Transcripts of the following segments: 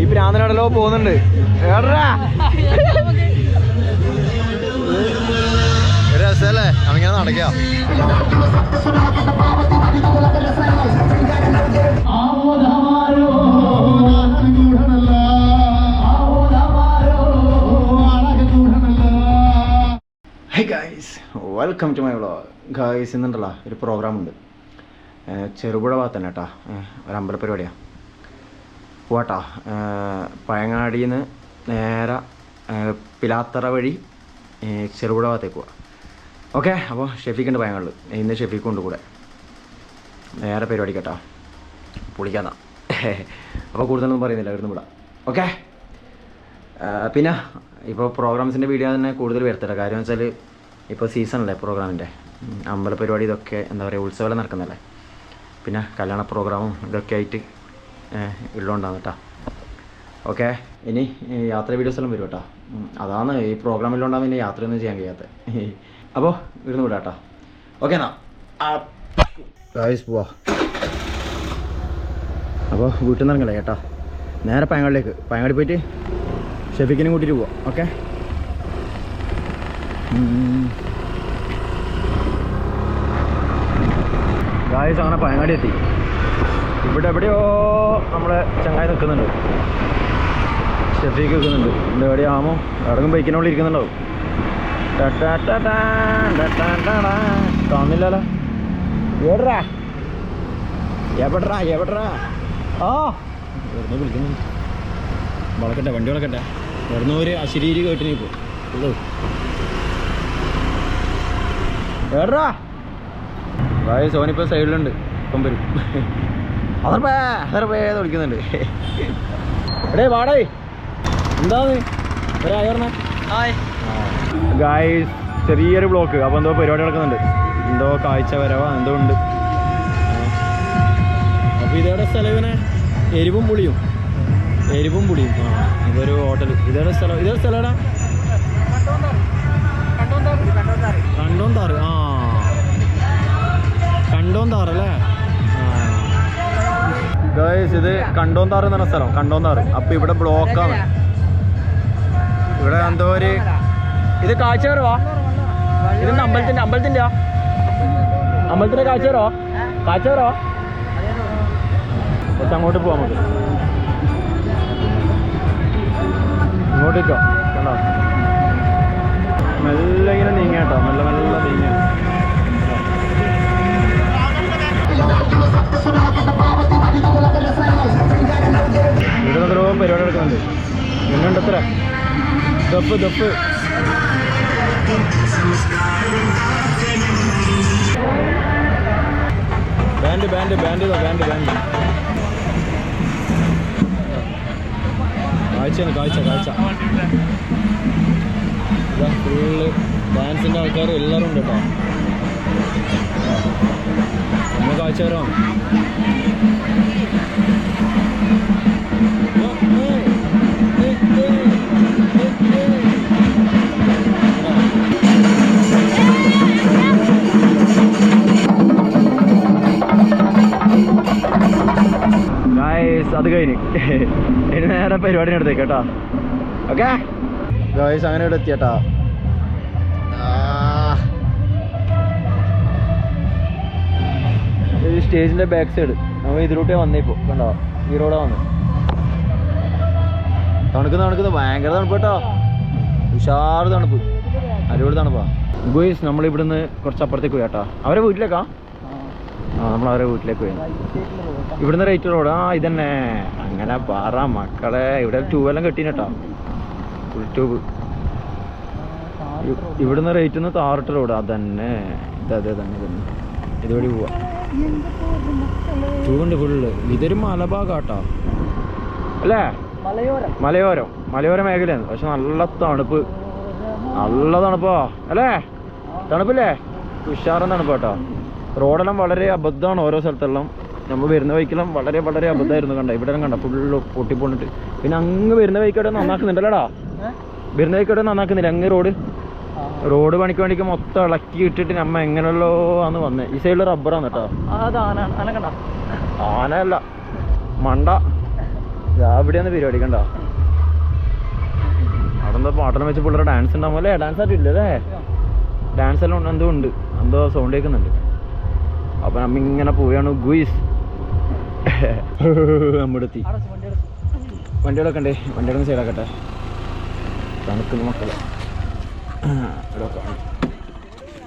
ഈ പ്രാന്തനടലോ പോകുന്നുണ്ട്. രസല്ലേ ഒരു രസമല്ലേ അങ്ങനെ നടക്കാം. Hi guys welcome to my vlog guys എന്നുണ്ടല്ലോ ഒരു പ്രോഗ്രാം ഉണ്ട്. ഭാഗത്ത് തന്നെ കേട്ടോ ഒരു അമ്പല പരിപാടിയാണ് പോവാട്ടോ. പയങ്ങാടിയിൽ നിന്ന് നേരെ പിലാത്തറ വഴി ചെറുപുഴ ഭാഗത്തേക്ക് പോവാം. ഓക്കെ അപ്പോൾ ഷെഫീക്കുണ്ട് പഴങ്ങളിൽ ഇന്ന് ഷെഫീക്കും ഉണ്ട് കൂടെ. നേരെ പരിപാടി കേട്ടോ പൊളിക്കാന്നാ. അപ്പോൾ കൂടുതലൊന്നും പറയുന്നില്ല ഇവിടുന്ന് വിടാം. ഓക്കെ? പിന്നെ ഇപ്പോൾ പ്രോഗ്രാംസിന്റെ വീഡിയോ തന്നെ കൂടുതൽ വരുത്തില്ല കാര്യം വെച്ചാൽ ഇപ്പോൾ സീസണല്ലേ പ്രോഗ്രാമിന്റെ അമ്പല പരിപാടി ഇതൊക്കെ എന്താ പറയുക ഉത്സവം നടക്കുന്നല്ലേ പിന്നെ കല്യാണ പ്രോഗ്രാമും ഇതൊക്കെ ആയിട്ട് ഉള്ളതുകൊണ്ടാണ് കേട്ടോ ഓക്കെ ഇനി യാത്ര വീഡിയോസ് എല്ലാം വരും കേട്ടോ അതാണ് ഈ പ്രോഗ്രാമിലുണ്ടാകും പിന്നെ യാത്രയൊന്നും ചെയ്യാൻ കഴിയാത്ത. അപ്പോൾ ഇരുന്ന് വിടാം കേട്ടോ ഓക്കെ എന്നാ പോവാ. അപ്പോൾ വീട്ടിൽ നിന്ന് ഇറങ്ങല്ലേ കേട്ടോ നേരെ പയങ്ങാടിലേക്ക് പയങ്ങാടി പോയിട്ട് ഷെഫിക്കിനെ കൂട്ടിയിട്ട് പോവാം. ഓക്കെ? ഗായ്സ് അങ്ങനെ പയങ്ങാടി എത്തി ഇവിടെ എവിടെയോ നമ്മളെ ചങ്ങായി നിൽക്കുന്നുണ്ട്. ഷെഫീക്ക് നിൽക്കുന്നുണ്ട്. ഇവിടെ എവിടെയാമോ എവിടെയും ബൈക്കിനുള്ളിൽ ഇരിക്കുന്നുണ്ടാവും. കാണുന്നില്ലല്ലോ. എവിടെടാ? എവിടെടാ എവിടെടാ? ആ. വെറുതെ വിളിക്കുന്നു. വളക്കട്ടെ വണ്ടി വളക്കട്ടെ. വെറുതെ ഒരു അശരീരി കേട്ടിനിപ്പോ ഇപ്പോൾ ഭായി സോനിപ്പോൾ സൈഡിലുണ്ട്. ഇപ്പം വരും. അതർപ്പേ അതർപ്പേ എന്ന് വിളിക്കുന്നുണ്ട്? എടേ വാടേ. എന്താന്ന്? ഒരായി ഹായ്. ഗായ്സ് ചെറിയൊരു ബ്ലോക്ക്. അപ്പോൾ എന്തോ പരിപാടി നടക്കുന്നുണ്ട്. എന്തോ കാഴ്ച വരവാ എന്തോ ഉണ്ട്. അപ്പോൾ ഇതേടെ സ്ഥലം ഇവനെ എരിവും പുളിയും. എരിവും പുളിയും. ആ ഇതൊരു ഹോട്ടൽ. ഇതേടെ സ്ഥലം ഇതേ സ്ഥലം കണ്ടോന്താറ്. ആ കണ്ടോന്താറ് അല്ലേ ഇത് കണ്ടോന്താറ് എന്ന് പറഞ്ഞ സ്ഥലം കണ്ടോന്താറ്. അപ്പൊ ഇവിടെ ബ്ലോക്കാണ്. ഇവിടെ എന്തോ ഒരു ഇത് കാഴ്ച വരുവാ ഇതെന്താ അമ്പലത്തിന്റെ അമ്പലത്തിന്റെ അമ്പലത്തിന്റെ കാഴ്ച വരോ കാഴ്ച വരോ കുറച്ച് അങ്ങോട്ട് പോവാ നമുക്ക്. ഇങ്ങോട്ടേക്കോ? കണ്ടോ? മെല്ലെ ഇങ്ങനെ നീങ്ങാട്ടോ മെല്ലെ മെല്ലെ നീങ്ങ. ദഫ് ദഫ് band band band band band കാഴ്ചയാണ് കാഴ്ച കാഴ്ച ഫുള്ള് ഡാൻസിന്റെ ആൾക്കാർ എല്ലാവരും ഉണ്ട് കേട്ടോ. നമ്മൾ കാഴ്ച അത് കഴിഞ്ഞ്. നേരെ പരിപാടി അടുത്തേക്ക് കേട്ടോ. ഓക്കെ ഗോയ്സ് അങ്ങനെ ഇവിടെ എത്തിയട്ടാ. സ്റ്റേജിന്റെ ബാക്ക് സൈഡ് നമ്മൾ ഇതിലൂട്ടേ വന്നേ ഇപ്പോൾ കണ്ടോ? ഈ റോഡാ വന്നു. തണുക്കുന്ന തണുക്കുന്ന ഭയങ്കര തണുപ്പ് കേട്ടോ. ഉഷാറ് തണുപ്പ്. അടിപൊളി തണുപ്പാ. ഗോയ്സ് നമ്മളിവിടുന്ന് കുറച്ച് അപ്പുറത്തേക്ക് പോയി കേട്ടോ. അവരെ വീട്ടിലേക്കാ? നമ്മൾ അവരെ വീട്ടിലേക്ക് പോയി. ഇവിടുന്ന് റേറ്റ് റോഡ് ആ ഇതന്നെ. അങ്ങനെ പാറ മക്കളെ. ഇവിടെ ട്യൂബെല്ലാം കെട്ടിനട്ടോ. കേട്ടോ ഫുൾ ട്യൂബ് ഇവിടുന്ന് റേറ്റ് ഒന്ന് താറിട്ട് റോഡ് അതന്നെ. ഇത് അതെ തന്നെ തന്നെ ഇതുവഴി പോവാ. ട്യൂബുണ്ട് ഫുള്ള് ഇതൊരു മലഭാഗാട്ടോ. അല്ലേ? മലയോരം. മലയോരം. മേഖലയാണ്. പക്ഷെ നല്ല തണുപ്പ്. നല്ല തണുപ്പാ. അല്ലേ? തണുപ്പില്ലേ? ഉഷാറും തണുപ്പ് കേട്ടോ. റോഡെല്ലാം വളരെ അബദ്ധമാണ് ഓരോ സ്ഥലത്തെല്ലാം. നമ്മൾ വരുന്ന വഴിക്കെല്ലാം വളരെ വളരെ അബദ്ധമായിരുന്നു കണ്ട ഇവിടെ കണ്ട ഫുള്ള് പൊട്ടിപ്പോണിട്ട് പിന്നെ അങ്ങ് വരുന്ന വഴിക്കവിടെ നന്നാക്കുന്നുണ്ടല്ലോടാ. വരുന്ന വഴിക്കവിടെ നന്നാക്കുന്നില്ല. അങ്ങ് റോഡ്. റോഡ് പണിക്ക് വേണ്ടിക്ക് മൊത്തം ഇളക്കി ഇട്ടിട്ട് നമ്മ എങ്ങനെയല്ലോ ആണ് വന്നേ. ഈ സൈഡിൽ റബ്ബറാണ് കേട്ടോ. ആനയല്ല. മണ്ട. ഇവിടെയാണ് പരിപാടി കണ്ട? അവിടെ എന്താ പാട്ടെല്ലാം വെച്ച് പിള്ളേർ ഡാൻസ് അല്ലേ? ഡാൻസ് ആയിട്ടില്ല അല്ലേ ഡാൻസ് എല്ലാം എന്തോ ഉണ്ട്. എന്തോ സൗണ്ട് കേൾക്കുന്നുണ്ട്. അപ്പൊ നമ്മ ഇങ്ങനെ പോവുകയാണ് ഗുയിസ്. നമ്മുടെ എത്തി വണ്ടികളൊക്കെ ഉണ്ടേ വണ്ടികളൊക്കെ സൈഡാക്കട്ടെ തണുക്കുന്ന മക്കളെ. ഇവിടെ വെക്കാം.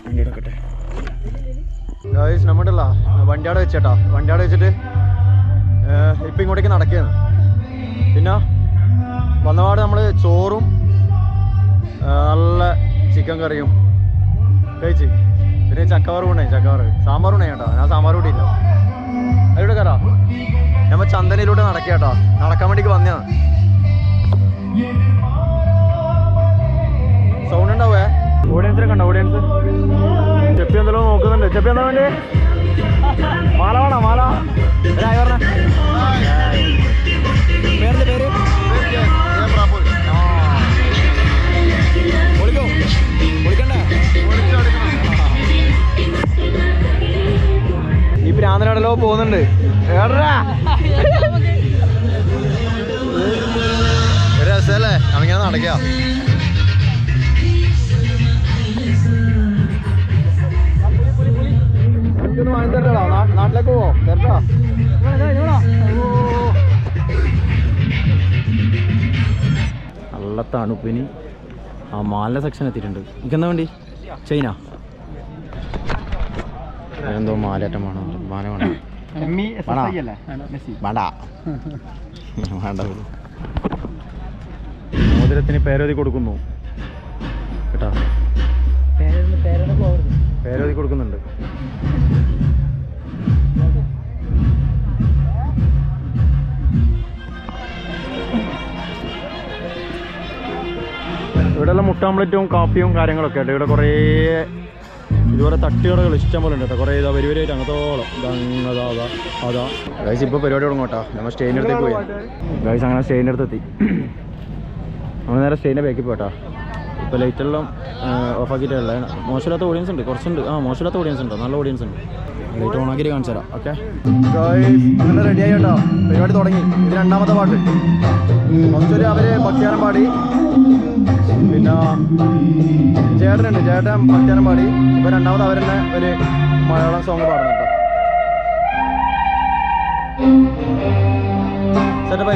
വണ്ടി എടുക്കട്ടെ. ഗായ്സ് നമ്മടല്ല. അല്ല വണ്ടിയാടെ വെച്ചേട്ടാ. വണ്ടിയാടെ വെച്ചിട്ട് ഇപ്പം ഇപ്പൊ ഇങ്ങോട്ടേക്ക് നടക്കുകയാണ് പിന്നെ വന്നപാട് നമ്മൾ ചോറും നല്ല ചിക്കൻ കറിയും. കഴിച്ച്? പിന്നെ ചക്കവാറ് ഊണേ ചക്കവാറ്. സാമ്പാർ ഉണ്ടായി കേട്ടോ. ഞാൻ സാമ്പാർ കൂടിയില്ല അതിലൂടെ കയറാ ഞമ്മ ചന്ദനയിലൂടെ നടക്കുക കേട്ടോ. നടക്കാൻ വേണ്ടിക്ക് വന്നതാണ് സൗണ്ട് ഉണ്ടാവേ? ഓഡിയൻസിനെ കണ്ടോ ഓഡിയൻസ് ചെപ്പി എന്തെല്ലാം നോക്കുന്നുണ്ട്. ചെപ്പി എന്താ വേണ്ടി? മാല അവങ്ങനെ നടക്കുക. എനിക്കൊന്ന് വാങ്ങി തരട്ടോ നാട്ടിലേക്ക് പോവോ തരട്ടോ നല്ല തണുപ്പിന് ആ മാലിന്റെ സെക്ഷൻ എത്തിയിട്ടുണ്ട്. എനിക്കെന്താ വേണ്ടി? ചൈന. എന്തോ മാലേറ്റം വേണം. മാല വേണം. വേണ്ട. വേണ്ട. വിട്. മോതിരത്തിന് പേരോതി കൊടുക്കുന്നു. കേട്ടോ? പേരോതി കൊടുക്കുന്നുണ്ട്. ഇവിടെ എല്ലാം മുട്ടാമ്പ്ലറ്റും കാപ്പിയും കാര്യങ്ങളൊക്കെ ഉണ്ട്. ഇവിടെ കുറേ ഇതുപോലെ തട്ടുകടകൾ ഇഷ്ടം പോലെ ഉണ്ട് കേട്ടോ. കുറേ ഇതാ വരി വരിയായിട്ട് ഇതാ അതാ അതാ അതാ. ഗൈസ് ഇപ്പോൾ പരിപാടി തുടങ്ങും കേട്ടോ. നമ്മൾ സ്റ്റേജിന്റെ അടുത്തേക്ക് പോയി. ഗൈസ് അങ്ങനെ സ്റ്റേജിന്റെ അടുത്ത് എത്തി നമ്മൾ നേരെ സ്റ്റേജിന്റെ ബാക്കിൽ പോട്ടോ ഇപ്പോൾ ലൈറ്റെല്ലാം ഓഫാക്കിയിട്ടുള്ള മോശമില്ലാത്ത ഓഡിയൻസ് ഉണ്ട്. കുറച്ചുണ്ട്. ആ മോശമില്ലാത്ത ഓഡിയൻസ് ഉണ്ടോ? നല്ല ഓഡിയൻസ് ഉണ്ട്. ലൈറ്റ് ഓണാക്കിയിട്ട് കാണിച്ചു തരാം. ഓക്കെ റെഡി ആയി കേട്ടോ. പരിപാടി തുടങ്ങി. ഇത് രണ്ടാമത്തെ പാട്ട്. കുറച്ചൊരു അവർ ഭക്തിയാനം പാടി. പിന്നെ ചേട്ടനുണ്ട്. ചേട്ടൻ ഭക്തിയാനം പാടി. ഇപ്പോൾ രണ്ടാമത് അവർ തന്നെ ഒരു മലയാളം സോങ് പാടുന്നു കേട്ടോ. സെറ്റപ്പ്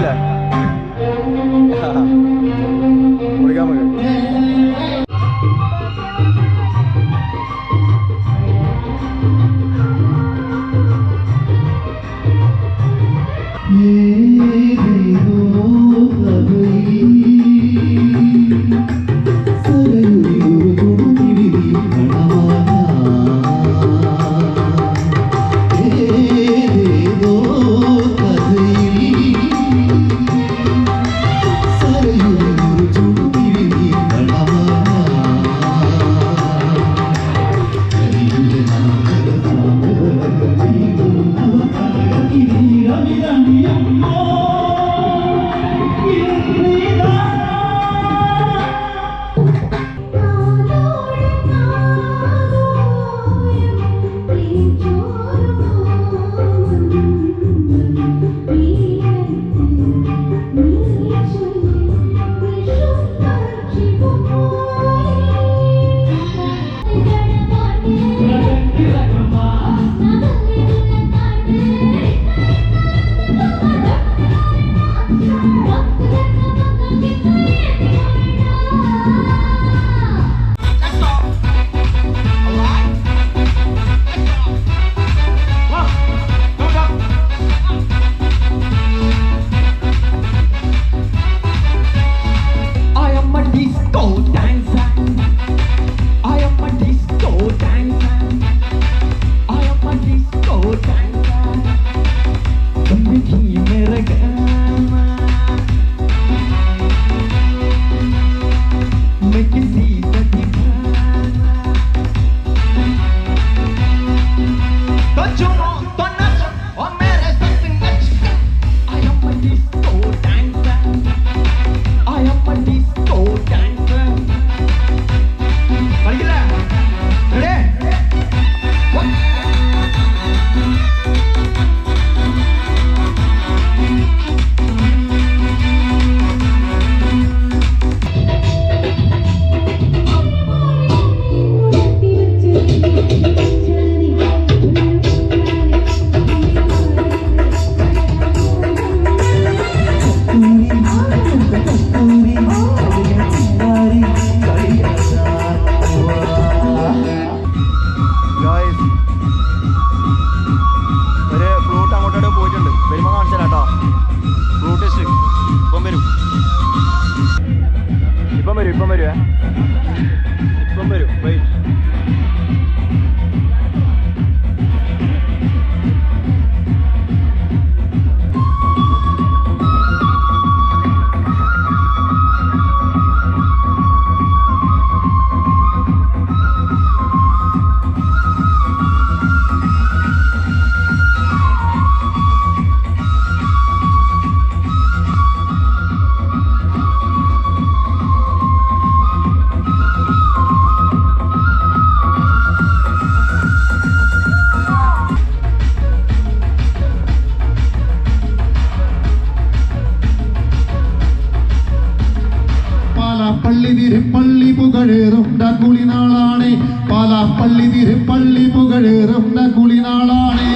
കുളിനാളാണ്. പാല പള്ളി തിരുപ്പള്ളി പുകഴേറുന്ന കുളിനാളാണ്.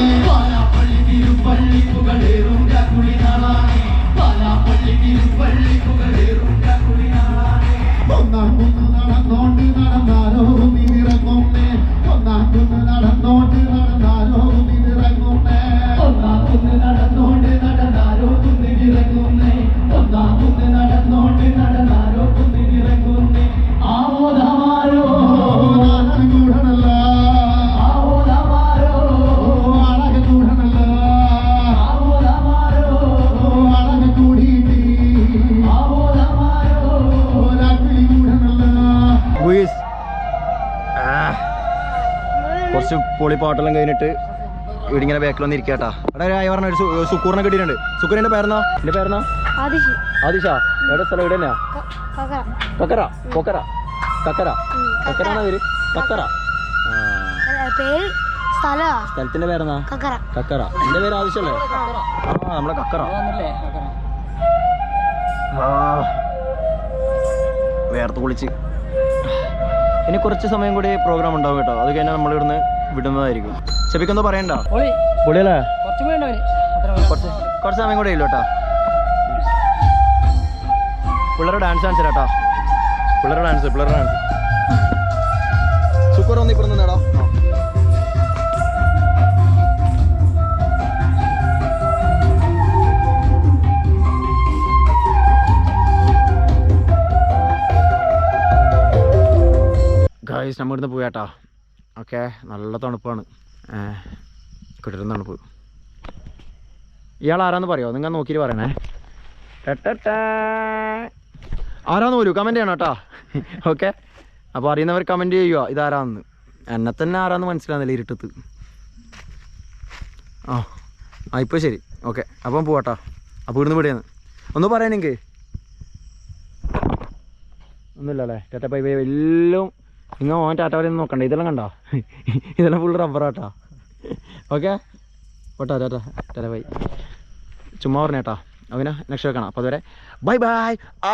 ഒന്നാം കുറച്ച് പൊളി പാട്ടെല്ലാം കഴിഞ്ഞിട്ട് ഇവിടിങ്ങനെ ബേക്കിൽ വന്ന് ഇരിക്കട്ടാ അവിടെ ഒരു ആയി പറഞ്ഞ ഒരു സുക്കൂറിനെ കിട്ടിയിട്ടുണ്ട്. സുക്കൂറിന്റെ പേരെന്നാ? എന്റെ പേരെന്നാ? ആദിഷ. എവിടെ സ്ഥലം ഇവിടെ തന്നെയാ? കക്കറ കക്കര. കൊക്കര? കക്കര? പേര്? കക്കര. ആ. പേര് സ്ഥലമാ സ്ഥലത്തിന്റെ പേരെന്നാ? കക്കറ കക്കര. എന്റെ പേര് ആദിഷല്ലേ? ആ. നമ്മളെ കക്കര. ആ. വേർത്ത് കുളിച്ച് ഇനി കുറച്ച് സമയം കൂടി പ്രോഗ്രാം ഉണ്ടാവും കേട്ടോ. അത് കഴിഞ്ഞാൽ നമ്മൾ ഇവിടുന്ന് വിടുന്നതായിരിക്കും. ചെപ്പിക്കെന്തോ പറയണ്ട? പൊളിയല്ലേ കുറച്ച് കുറച്ച് സമയം കൂടെ ഇല്ലോ കേട്ടോ. പിള്ളേരുടെ ഡാൻസ് കാണിച്ചു കേട്ടോ. പിള്ളേരുടെ ഡാൻസ് പിള്ളേരുടെ ഡാൻസ് സൂപ്പർ ഒന്ന് ഇപ്പം നിന്നേടാ. ഗായ്സ് നമ്മൾ ഇവിടുന്ന് പോയാട്ടാ. ഓക്കെ നല്ല തണുപ്പാണ്. കിട്ടുന്ന തണുപ്പ്. ഇയാൾ ആരാന്ന് പറയുമോ നിങ്ങൾ നോക്കിയിട്ട് പറയണേ. ആരാന്ന് പോലും കമന്റ് ചെയ്യണം കേട്ടോ. ഓക്കെ? അപ്പോൾ അറിയുന്നവർ കമന്റ് ചെയ്യുക. ഇതാരാന്ന്. എന്നെ തന്നെ ആരാന്ന് മനസ്സിലാകുന്നില്ല ഇരുട്ടത്ത്. ആ ആ ഇപ്പോൾ ശരി. ഓക്കെ അപ്പം പോവാട്ടോ അപ്പോൾ ഇവിടുന്ന് വിടുകയാണ് ഒന്ന് പറയണെങ്കിൽ ഒന്നുമില്ല അല്ലേ ബൈ ബൈ. എല്ലാം നിങ്ങൾ ഓൻ ടാറ്റ വരെ നോക്കണ്ട. ഇതെല്ലാം കണ്ടോ? ഇതെല്ലാം ഫുൾ റബ്ബറാട്ടാ ഓക്കെ ഓട്ടാ ടാറ്റ ടാറ്റ ബൈ ചുമ്മാ പറഞ്ഞേട്ടാ. അങ്ങനെ നെക്സ്റ്റ് വെക്കണം അപ്പോൾ അതുവരെ ബൈ ബൈ ആ